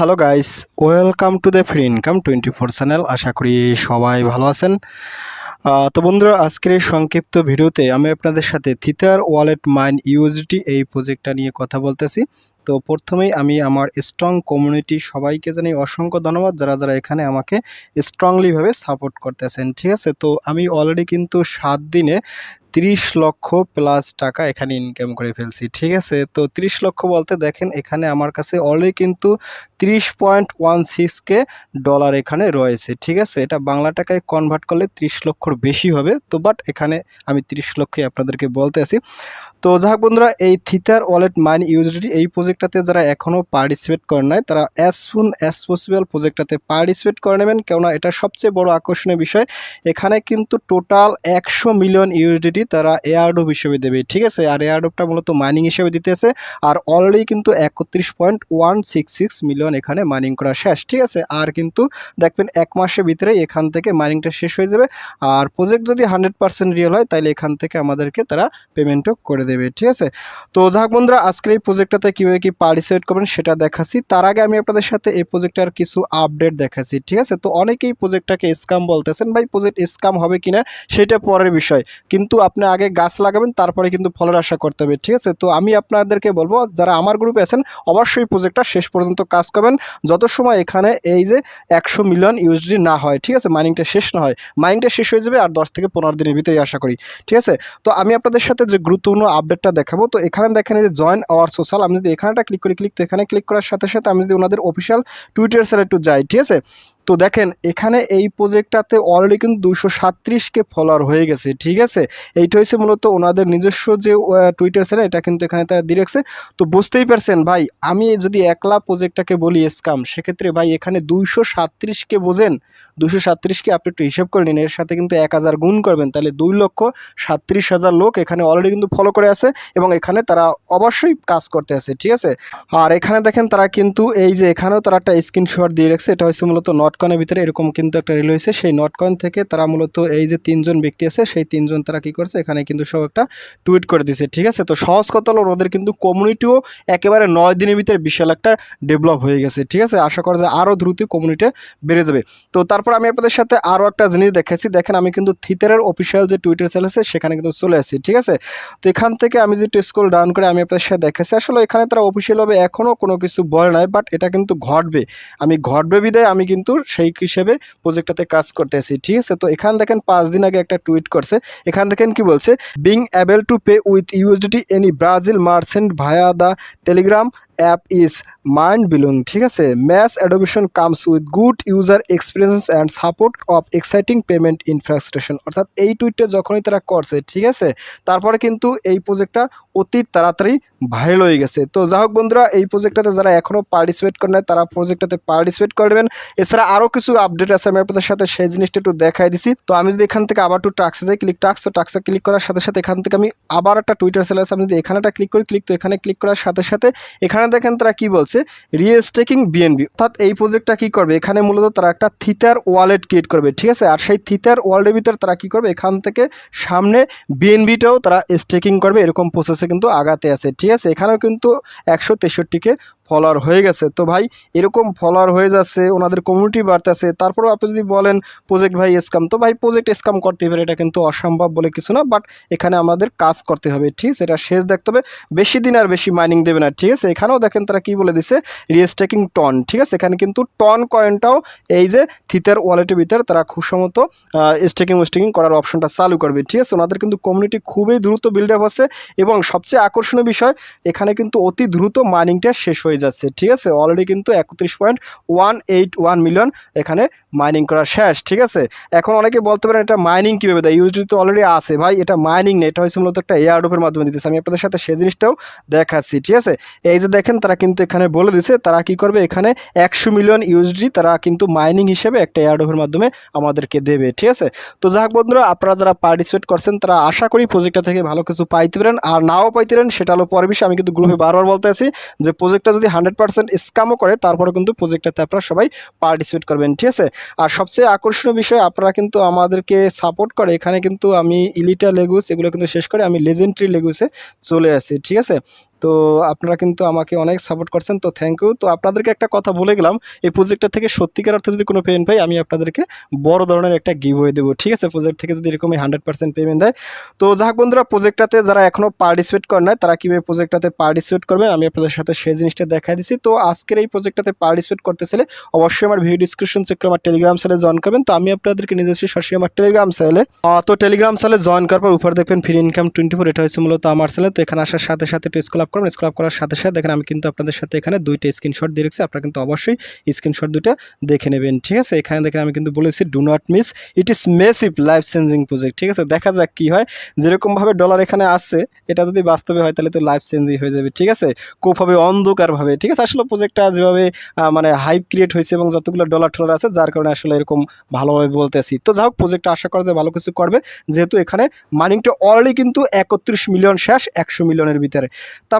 Hello guys welcome to the free income twenty four channel আশা করি সবাই ভালো আছেন। তো বন্ধুরা, আজকের এই সংক্ষিপ্ত ভিডিওতে আমি আপনাদের সাথে থিতার ওয়ালেট মাইন ইউএসডি এই প্রজেক্টটা নিয়ে কথা বলতেছি। তো প্রথমেই আমি আমার স্ট্রং কমিউনিটি সবাইকে জানাই অসংখ্য ধন্যবাদ, যারা যারা এখানে আমাকে স্ট্রংলিভাবে সাপোর্ট করতেছেন, ঠিক আছে? তো আমি অলরেডি কিন্তু সাত দিনে তিরিশ লক্ষ প্লাস টাকা এখানে ইনকাম করে ফেলছি, ঠিক আছে? তো তিরিশ লক্ষ বলতে দেখেন এখানে আমার কাছে অলরেডি কিন্তু তিরিশ point one six K dollar এখানে রয়েছে, ঠিক আছে? এটা বাংলা টাকায় কনভার্ট করলে তিরিশ লক্ষর বেশি হবে, তো বাট এখানে আমি তিরিশ লক্ষই আপনাদেরকে বলতে আছি। তো যাক বন্ধুরা, এই থিতার ওয়ালেট মাইন ইউজিটি এই প্রজেক্টটাতে যারা এখনও পার্টিসিপেট করেন নাই, তারা অ্যাজ সুন অ্যাজ পসিবল প্রজেক্টটাতে পার্টিসিপেট করে নেবেন। কেননা এটা সবচেয়ে বড় আকর্ষণীয় বিষয়। এখানে কিন্তু টোটাল একশো মিলিয়ন ইউজিটি তারা এয়ারডোপ হিসেবে দেবে, ঠিক আছে? আর এয়ারডোপটা মূলত মাইনিং হিসেবে দিতেছে। আর অলরেডি কিন্তু একত্রিশ point one six six million এখানে মাইনিং করা শেষ, ঠিক আছে? আর কিন্তু দেখবেন এক মাসের ভিতরে এখান থেকে মাইনিংটা শেষ হয়ে যাবে। আর প্রজেক্ট যদি হান্ড্রেড পার্সেন্ট রিয়েল হয় তাহলে এখান থেকে আমাদেরকে তারা পেমেন্টও করে দেবে, ঠিক আছে? তো যাক বন্ধুরা, আজকের এই প্রজেক্টটাতে কীভাবে কি পার্টিসিপেট করবেন সেটা দেখাচ্ছি। তার আগে আমি আপনাদের সাথে এই প্রজেক্টটার কিছু আপডেট দেখাচ্ছি, ঠিক আছে? তো অনেকেই প্রজেক্টটাকে স্কাম বলতেছেন, ভাই প্রজেক্ট স্কাম হবে কিনা সেটা পরের বিষয়। কিন্তু আপনি আগে গাছ লাগাবেন, তারপরে কিন্তু ফলের আশা করতে হবে, ঠিক আছে? তো আমি আপনাদেরকে বলব, যারা আমার গ্রুপে আছেন, অবশ্যই প্রজেক্টটা শেষ পর্যন্ত কাজ করবেন। যত সময় এখানে এই যে একশো মিলিয়ন ইউএসডি না হয়, ঠিক আছে? মাইনিংটা শেষ না হয় মাইনিংটা শেষ হয়ে যাবে আর দশ থেকে পনেরো দিনের ভিতরে আশা করি, ঠিক আছে? তো আমি আপনাদের সাথে যে গুরুত্বপূর্ণ আপডেটটা দেখাবো। তো এখানে দেখেন যে জয়েন আওয়ার সোশ্যাল আমি যদি এখানেটা ক্লিক করি ক্লিক তো এখানে ক্লিক করার সাথে সাথে আমি যদি ওনাদের অফিসিয়াল টুইটার সেলে একটু যাই, ঠিক আছে? তো দেখেন, এখানে এই প্রজেক্টটাতে অলরেডি কিন্তু দুশো সাত্রিশকে ফলোয়ার হয়ে গেছে, ঠিক আছে? এইটা হচ্ছে মূলত ওনাদের নিজস্ব যে টুইটার স্যার এটা কিন্তু এখানে তারা দিয়ে রাখছে। তো বুঝতেই পারছেন ভাই, আমি যদি একলা প্রজেক্টটাকে বলি স্কাম সেক্ষেত্রে ভাই এখানে দুইশো সাত্রিশকে বোঝেন। দুশো সাত্রিশকে আপনি একটু হিসেব করে নিন, এর সাথে কিন্তু এক হাজার গুণ করবেন। তাহলে দুই লক্ষ সাত্রিশ হাজার লোক এখানে অলরেডি কিন্তু ফলো করে আছে এবং এখানে তারা অবশ্যই কাজ করতে আছে, ঠিক আছে? আর এখানে দেখেন তারা কিন্তু এই যে, এখানেও তারা একটা স্ক্রিনশট দিয়ে রাখছে, এটা হচ্ছে মূলত নটকনের ভিতরে এরকম কিন্তু একটা রিল হয়েছে সেই নটকয়েন থেকে তারা মূলত এই যে তিনজন ব্যক্তি আছে, সেই তিনজন তারা কি করছে, এখানে কিন্তু সব একটা টুইট করে দিছে, ঠিক আছে? তো সহজ কথা হলো ওদের কিন্তু কমিউনিটিও একেবারে নয় দিনের ভিতরে বিশাল একটা ডেভেলপ হয়ে গেছে, ঠিক আছে? আশা করা যায় আরও দ্রুত কমিউনিটি বেড়ে যাবে। তো তারপর আমি আপনাদের সাথে আরও একটা জিনিস দেখাচ্ছি। দেখেন, আমি কিন্তু থিতারের অফিসিয়াল যে টুইটার চ্যানেল আছে, সেখানে কিন্তু চলে আসি, ঠিক আছে? তো এখান থেকে আমি যদি স্কুল ডাউন করে আমি আপনাদের সাথে দেখাচ্ছি, আসলে এখানে তারা অফিসিয়ালভাবে এখনও কোনো কিছু বলে নাই বাট এটা কিন্তু ঘটবে। আমি ঘটবে বিদায় আমি কিন্তু সেই হিসেবে প্রজেক্টটাতে কাজ করতেছি, ঠিক আছে? তো এখান দেখেন পাঁচ দিন আগে একটা টুইট করছে। এখান দেখেন কি বলছে? Being able to pay with USDT any Brazil merchant via the Telegram app is mind blowing ঠিক আছে? Mass adoption comes with good user experience and support of exciting payment infrastructure অর্থাৎ এই টুইটটা যখনই তারা করছে, ঠিক আছে? তারপরে কিন্তু এই প্রজেক্টটা অতি তাড়াতাড়ি ভাইরাল হয়ে গেছে। তো যাই হোক বন্ধুরা, এই প্রজেক্টটাতে যারা এখনও পার্টিসিপেট করে নাই, তারা প্রজেক্টটাতে পার্টিসিপেট করবেন। এছাড়া আরও কিছু আপডেট আছে, আমি আপনাদের সাথে সেই জিনিসটা একটু দেখাই দিছি। তো আমি যদি এখান থেকে আবার একটু টাক্সে যাই ক্লিক টাক্স তো টাক্সে ক্লিক করার সাথে সাথে এখান থেকে আমি আবার একটা টুইটার সেল আছে। আমি যদি এখানে একটা ক্লিক করি ক্লিক তো এখানে ক্লিক করার সাথে সাথে এখানে দেখেন তারা কি বলছে? রিয়েস্টেকিং বিএনবি অর্থাৎ এই প্রজেক্টটা কি করবে? এখানে মূলত তারা একটা থিতার ওয়ালেট ক্রিয়েট করবে, ঠিক আছে? আর সেই থিতার ওয়ালেটের ভিতরে তারা কি করবে? এখান থেকে সামনে বিএনবিটাও তারা স্টেকিং করবে। এরকম প্রসেসে কিন্তু আগাতে আছে, ঠিক আছে? এখানেও কিন্তু একশো তেষট্টিকে ফলোয়ার হয়ে গেছে। তো ভাই, এরকম ফলোয়ার হয়ে যাচ্ছে, ওনাদের কমিউনিটি বাড়তেছে, তারপরেও আপনি যদি বলেন প্রজেক্ট ভাই স্কাম তো ভাই প্রজেক্ট স্কাম করতে পারে এটা কিন্তু অসম্ভব বলে কিছু না বাট এখানে আমাদের কাজ করতে হবে, ঠিক এটা শেষ দেখতে হবে, বেশি দিন আর বেশি মাইনিং দেবে না, ঠিক আছে? এখানেও দেখেন তারা কি বলে দিছে রিস্টেকিং টন ঠিক আছে? এখানে কিন্তু টন কয়েনটাও এই যে থিতার ওয়ালেটের ভিতরে তারা খুব সম্ভবত স্টেকিং স্টেকিং করার অপশনটা চালু করবে, ঠিক আছে? ওনাদের কিন্তু কমিউনিটি খুবই দ্রুত বিল্ড আপ হচ্ছে, এবং সবচেয়ে আকর্ষণীয় বিষয়, এখানে কিন্তু অতি দ্রুত মাইনিংটা শেষ হয়ে যাচ্ছে, ঠিক আছে? অলরেডি কিন্তু একত্রিশ point one eight one million এখানে মাইনিং করা শেষ, ঠিক আছে? এখন অনেকে বলতে পারেন এটা মাইনিং কীভাবে দেয়? ইউজডি তো অলরেডি আছে, ভাই, এটা মাইনিং নেই, এটা হচ্ছে মূলত একটা এয়ারডোপের মাধ্যমে দিতেছে। আমি আপনাদের সাথে সেই জিনিসটাও দেখাচ্ছি, ঠিক আছে? এই যে দেখেন, তারা কিন্তু এখানে বলে দিছে, তারা কি করবে? এখানে একশো মিলিয়ন ইউজডি তারা কিন্তু মাইনিং হিসেবে একটা এয়ারডোপের মাধ্যমে আমাদেরকে দেবে, ঠিক আছে? তো যাক বন্ধুরা, আপনারা যারা পার্টিসিপেট করছেন, তারা আশা করি প্রজেক্টটা থেকে ভালো কিছু পাইতে পারেন। আর নাও পাইতে পারেন, সেটা হলো পরের বিষয়, আমি কিন্তু গ্রুপে বারবার বলতে আছি যে প্রজেক্টটা যদি হান্ড্রেড পার্সেন্ট স্কামও করে তারপরে কিন্তু প্রজেক্টটাতে আপনারা সবাই পার্টিসিপেট করবেন, ঠিক আছে? আর সবচেয়ে আকর্ষণীয় বিষয়, আপনারা কিন্তু আমাদেরকে সাপোর্ট করে, এখানে কিন্তু আমি ইলিটা লেগুস এগুলো কিন্তু শেষ করে আমি লেজেন্ডারি লেগুসে চলে আসি, ঠিক আছে? তো আপনারা কিন্তু আমাকে অনেক সাপোর্ট করছেন, তো থ্যাংক ইউ তো আপনাদেরকে একটা কথা বলে গেলাম, এই প্রজেক্টটা থেকে সত্যিকার অর্থে যদি কোনো পেমেন্ট পাই, আমি আপনাদেরকে বড় ধরনের একটা গিভ হয়ে দেবো, ঠিক আছে? প্রজেক্ট থেকে যদি এরকমই হান্ড্রেড পার্সেন্ট পেমেন্ট দেয়। তো যাক বন্ধুরা প্রজেক্টটাতে যারা এখনও পার্টিসিপেট করে নাই, তারা কীভাবে প্রজেক্টটাতে পার্টিসিপেট করবেন, আমি আপনাদের সাথে সেই জিনিসটা দেখা দিচ্ছি তো আজকের এই প্রজেক্টটাতে পার্টিসিপেট করতেছিলে অবশ্যই আমার ভিডিও ডিসক্রিপশন চেক করে আমার টেলিগ্রাম চ্যানেলে জয়েন করবেন। তো আমি আপনাদেরকে নিজস্ব সরাসরি আমার টেলিগ্রাম চ্যানেলে তো টেলিগ্রাম চ্যানেলে জয়েন করার পর উপরে দেখবেন ফ্রি ইনকাম টোয়েন্টি ফোর এটা হয়েছে মূলত আমার চ্যানেল তো এখানে আসার সাথে সাথে স্কুল আপ করবেন স্কুল আপ করার সাথে সাথে দেখেন আমি কিন্তু আপনাদের সাথে এখানে দুইটা স্ক্রিনশট দিয়ে রেখেছি। আপনারা কিন্তু অবশ্যই স্ক্রিনশট দুইটা দেখে নেবেন, ঠিক আছে? এখানে দেখেন আমি কিন্তু বলেছি do not miss it is massive life changing project ঠিক আছে? দেখা যাক কী হয়। যেরকমভাবে ডলার এখানে আসছে, এটা যদি বাস্তবে হয় তাহলে তো লাইফ চেঞ্জিং হয়ে যাবে, ঠিক আছে? খুবভাবে অন্ধকারভাবে ঠিক আছে? আসলে প্রজেক্টটা যেভাবে মানে হাইপ ক্রিয়েট হয়েছে এবং যতগুলো ডলার টলার আছে, যার কারণে আসলে এরকম ভালোভাবে বলতেছি। তো যাই হোক প্রজেক্টটা আশা করা যায় ভালো কিছু করবে। যেহেতু এখানে মানিংটা অলরেডি কিন্তু একত্রিশ মিলিয়ন শেষ, একশো মিলিয়নের ভিতরে।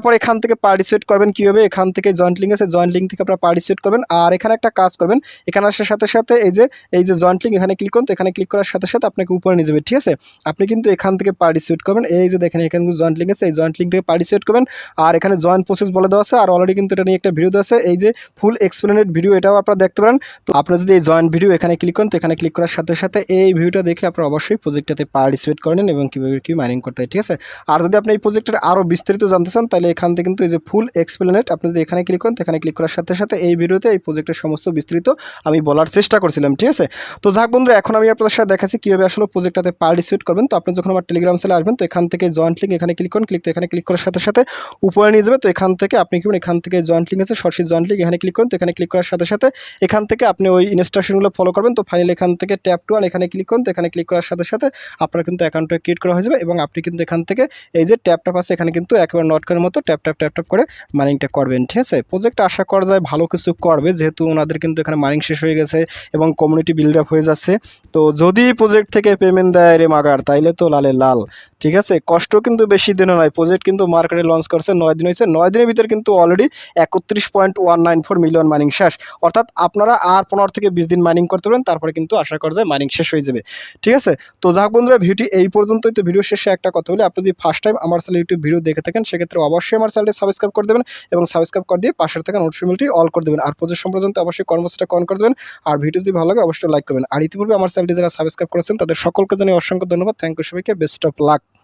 তারপর এখান থেকে পার্টিসিপেট করবেন কীভাবে? এখান থেকে জয়েন্ট লিঙ্ক আছে জয়েন্ট লিঙ্ক থেকে আপনারা পার্টিসিপেট করবেন। আর এখানে একটা কাজ করবেন, এখানে আসার সাথে সাথে এই যে এই যে জয়েন্ট লিঙ্ক এখানে ক্লিক করুন, তো এখানে ক্লিক করার সাথে সাথে আপনাকে উপরে নিয়ে যাবে, ঠিক আছে? আপনি কিন্তু এখান থেকে পার্টিসিপেট করবেন। এই যে দেখেন, এখানে কিন্তু জয়েন্ট লিঙ্ক আছে, এই জয়েন্ট লিঙ্ক থেকে পার্টিসিপেট করবেন। আর এখানে জয়েন্ট প্রসেস বলে দেওয়া আছে, আর অলরেডি কিন্তু এটা নিয়ে একটা ভিডিও দেওয়া আছে। এই যে ফুল এক্সপ্লেনেড ভিডিও এটাও আপনারা দেখতে পারেন। তো আপনারা যদি এই জয়েন্ট ভিডিও এখানে ক্লিক করেন, তো এখানে ক্লিক করার সাথে সাথে এই ভিডিওটা দেখে আপনারা অবশ্যই প্রজেক্টটাতে পার্টিসিপেট করেন এবং কীভাবে কী মাইনিং করতে হয়, ঠিক আছে? আর যদি আপনি এই প্রজেক্টের আরও বিস্তারিত জানতে চান, তাহলে এখান থেকে কিন্তু এই যে ফুল এক্সপ্লেনেট আপনি যদি এখানে ক্লিক করেন এখানে ক্লিক করার সাথে সাথে এই ভিডিওতে এই প্রজেক্টের সমস্ত বিস্তৃত আমি বলার চেষ্টা করছিলাম, ঠিক আছে? তো যাক বন্ধুরা, এখন আমি আপনাদের সাথে দেখাচ্ছি কীভাবে আসলে প্রজেক্টটাতে পার্টিসিপেট করবেন। তো আপনি যখন আমার টেলিগ্রাম সেলে আসবেন, তো এখান থেকে জয়েন্ট লিঙ্ক এখানে ক্লিক করুন। ক্লিক তো এখানে ক্লিক করার সাথে সাথে উপরে নিয়ে যাবে তো এখান থেকে আপনি কি এখান থেকে জয়েন্ট লিঙ্ক আছে, সরাসরি জয়েন্ট লিঙ্ক এখানে ক্লিক করুন। তো এখানে ক্লিক করার সাথে সাথে এখান থেকে আপনি ওই ইনস্ট্রাকশনগুলো ফলো করবেন। তো ফাইনাল এখান থেকে ট্যাপ টু এখানে ক্লিক করুন। তো এখানে ক্লিক করার সাথে সাথে আপনার কিন্তু অ্যাকাউন্টটা ক্রিয়েট করা হয়ে যাবে এবং আপনি কিন্তু এখান থেকে এই যে ট্যাপটা ট্যাপ আছে এখানে কিন্তু একেবারে নট করার মতো ট্যাপ ট্যাপ ট্যাপ ট্যাপ করে মাইনিংটা করবেন, ঠিক আছে? প্রজেক্ট আশা করা যায় ভালো কিছু করবে, যেহেতু ওনাদের কিন্তু এখানে মাইনিং শেষ হয়ে গেছে এবং কমিউনিটি বিল্ড আপ হয়ে যাচ্ছে। তো যদি প্রজেক্ট থেকে পেমেন্ট দেয় রে মাগার, তাইলে তো লালে লাল, ঠিক আছে? কষ্ট কিন্তু বেশি দিনও নয়। প্রজেক্ট কিন্তু মার্কেটে লঞ্চ করছে, নয় দিন হয়েছে। নয় দিনের ভিতরে কিন্তু অলরেডি একত্রিশ point one nine four million mining শেষ। অর্থাৎ আপনারা আর পনেরো থেকে বিশ দিন মাইনিং করতে পারবেন, তারপরে কিন্তু আশা করা যায় মাইনিং শেষ হয়ে যাবে, ঠিক আছে? তো যাক বন্ধুরা, ভিডিওটি এই পর্যন্তই। তো ভিডিও শেষে একটা কথা বলি, আপনি যদি ফার্স্ট টাইম আমার চ্যানেল ইউটিউব ভিডিও দেখে থাকেন, সেক্ষেত্রে অবশ্যই আমার চ্যানেলটি সাবস্ক্রাইব করে দেবেন এবং সাবস্ক্রাইব করে দিয়ে পাশের থাকা নোটিফিকেশনটি অল করে দেবেন। আর প্রজেক্ট সম্পর্কে অবশ্যই কর্মসূচিটা কন করে দেবেন। আর ভিডিও যদি ভালো লাগে অবশ্যই লাইক করবেন। আর ইতিপূর্বে আমার চ্যানেলটি যারা সাবস্ক্রাইব করেছেন, তাদের সকলকে জানিয়ে অসংখ্য ধন্যবাদ। থ্যাংক ইউ সবাইকে। Best of luck